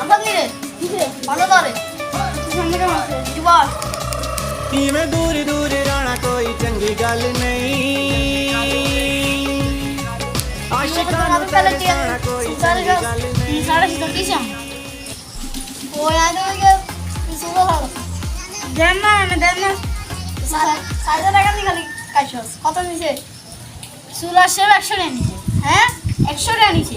আমরা নিরে কিসে ভালো ধরে সামনে কেমন আছে জীবন ਇਵੇਂ ਦੂਰ ਦੂਰ ਰਹਿਣਾ ਕੋਈ ਚੰਗੀ ਗੱਲ ਨਹੀਂ ਆਸ਼ਿਕਾਂ ਨੂੰ ਤਰਸਾਣਾ ਕੋਈ ਚੰਗੀ ਗੱਲ ਨਹੀਂ সাড়ে শীত কিসে ওই আইতে ওইকে সুন্দর ভালো দেন না না দেন না সাড়ে টাকা দিয়ে খালি কাইছস কত নিছে চুলা সেব একশো টাকা নিছে হ্যাঁ একশো টাকা নিছে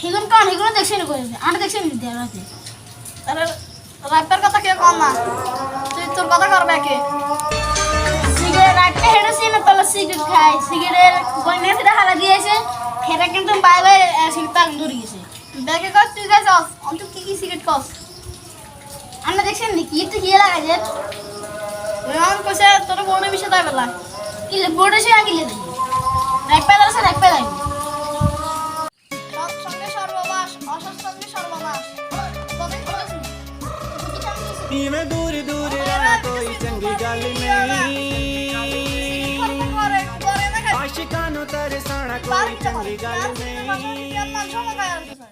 সেগুন কারণ এগুলো দেখছে না করেছে আর দেখছে না দেওয়া রাতে। তাহলে রাইপার কথা কে কম না। তুই তোর কথা কর ব্যাকে। সিগারেট রাখতে হেঁটেছি না তাহলে সিগারেট খাই সিগারেট গয়না সেটা হারা দিয়েছে। সেটা কিন্তু বাই বাই সিগারেট ধরে গেছে। ব্যাকে কর তুই খাইছস অন্ত কি কি সিগারেট খাস আমরা দেখছেন নাকি? একটু কি লাগাই যে আমার কইছে তোর বোনে মিশে তাই বেলা। কিলে বোর্ডে সে আঁকিলে দেখি। রাখ इवें दूर दूर रहना कोई चंगी गल नहीं आशिकानों तरसाना कोई चंगी गल नहीं।